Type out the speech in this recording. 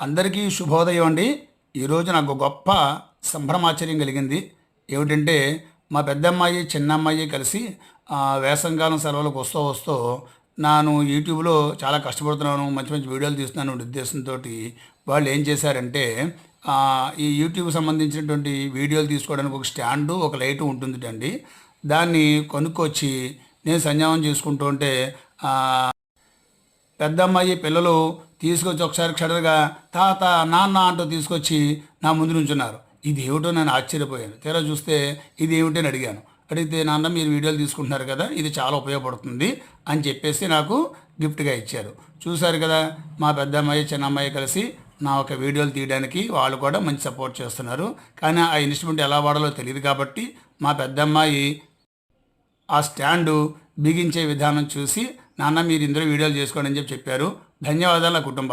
అందరికీ శుభోదయం అండి. ఈరోజు నాకు గొప్ప సంభ్రమాచర్యం కలిగింది. ఏమిటంటే మా పెద్దమ్మాయి చిన్నమ్మాయి కలిసి ఆ, వేసంకాలం సెలవులకు వస్తూ వస్తూ నేను యూట్యూబ్లో చాలా కష్టపడుతున్నాను మంచి మంచి వీడియోలు తీస్తున్నాను ఉద్దేశంతో వాళ్ళు ఏం చేశారంటే ఈ యూట్యూబ్ సంబంధించినటువంటి వీడియోలు తీసుకోవడానికి ఒక స్టాండు ఒక లైట్ ఉంటుంది అండి దాన్ని కొనుక్కొచ్చి నేను సంయామం చేసుకుంటూ ఉంటే పెద్దమ్మాయి పిల్లలు తీసుకొచ్చి ఒకసారి సడన్గా తాత నాన్న అంటూ తీసుకొచ్చి నా ముందు నుంచున్నారు. ఇది ఏమిటో నేను ఆశ్చర్యపోయాను. తీరా చూస్తే ఇది ఏమిటి అడిగాను. అడిగితే నాన్న మీరు వీడియోలు తీసుకుంటున్నారు కదా ఇది చాలా ఉపయోగపడుతుంది అని చెప్పేసి నాకు గిఫ్ట్గా ఇచ్చారు. చూశారు కదా మా పెద్దమ్మాయి చిన్నమ్మాయి కలిసి నా ఒక వీడియోలు తీయడానికి వాళ్ళు కూడా మంచి సపోర్ట్ చేస్తున్నారు. కానీ ఆ ఇన్స్ట్రుమెంట్ ఎలా వాడాలో తెలియదు కాబట్టి మా పెద్దమ్మాయి ఆ స్టాండు బిగించే విధానం చూసి నాన్న మీరు ఇందులో వీడియోలు చేసుకోండి అని చెప్పి చెప్పారు. ధన్యవాదాలు నా కుటుంబం